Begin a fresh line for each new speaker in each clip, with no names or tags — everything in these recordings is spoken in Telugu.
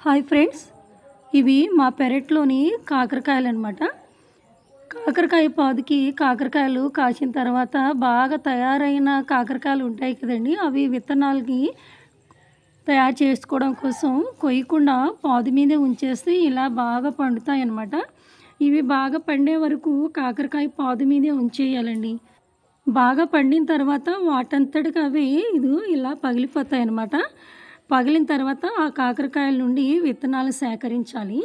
హాయ్ ఫ్రెండ్స్ ఇవి మా పెరట్లోని కాకరకాయలు అనమాట కాకరకాయ పాదుకి కాకరకాయలు కాసిన తర్వాత బాగా తయారైన కాకరకాయలు ఉంటాయి కదండి అవి విత్తనాలకి తయారు చేసుకోవడం కోసం కొయ్యకుండా పాదు మీదే ఉంచేస్తే ఇలా బాగా పండుతాయి అన్నమాట ఇవి బాగా పండే వరకు కాకరకాయ పాదు మీదే ఉంచేయాలండి. బాగా పండిన తర్వాత వాటంతటికి అవి ఇది ఇలా పగిలిపోతాయి అన్నమాట పగిలిన తర్వాత ఆ కాకరకాయల నుండి విత్తనాలు సేకరించాలి.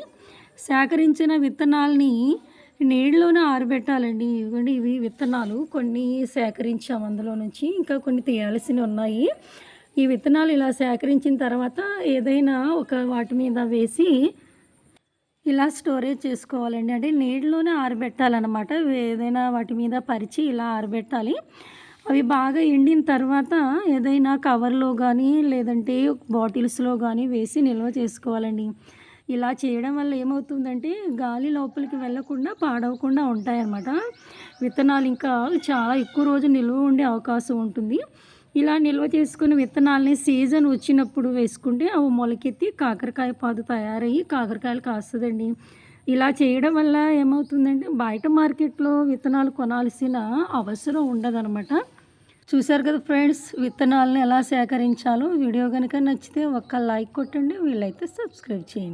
సేకరించిన విత్తనాలని నీళ్ళలోనే ఆరబెట్టాలండి. ఇవ్వండి ఇవి విత్తనాలు కొన్ని సేకరించాము అందులో నుంచి. ఇంకా కొన్ని తీయాల్సినవి ఉన్నాయి. ఈ విత్తనాలు ఇలా సేకరించిన తర్వాత ఏదైనా ఒక వాటి మీద వేసి ఇలా స్టోరేజ్ చేసుకోవాలండి. అంటే నీళ్ళలోనే ఆరబెట్టాలన్నమాట. ఏదైనా వాటి మీద పరిచి ఇలా ఆరబెట్టాలి. అవి బాగా ఎండిన తర్వాత ఏదైనా కవర్లో కానీ లేదంటే బాటిల్స్లో కానీ వేసి నిల్వ చేసుకోవాలండి. ఇలా చేయడం వల్ల ఏమవుతుందంటే గాలి లోపలికి వెళ్ళకుండా పాడవకుండా ఉంటాయన్నమాట. విత్తనాలు ఇంకా చాలా ఎక్కువ రోజు నిల్వ ఉండే అవకాశం ఉంటుంది. ఇలా నిల్వ చేసుకున్న విత్తనాలని సీజన్ వచ్చినప్పుడు వేసుకుంటే అవి మొలకెత్తి కాకరకాయ పాదు తయారయ్యి కాకరకాయలు కాస్తుందండి. ఇలా చేయడం వల్ల ఏమవుతుందంటే బయట మార్కెట్లో విత్తనాలు కొనాల్సిన అవసరం ఉండదనమాట చూశారు కదా ఫ్రెండ్స్ విత్తనాలను ఎలా సేకరించాలో. వీడియో కనుక నచ్చితే ఒక్క లైక్ కొట్టండి వీళ్ళైతే సబ్స్క్రైబ్ చేయండి.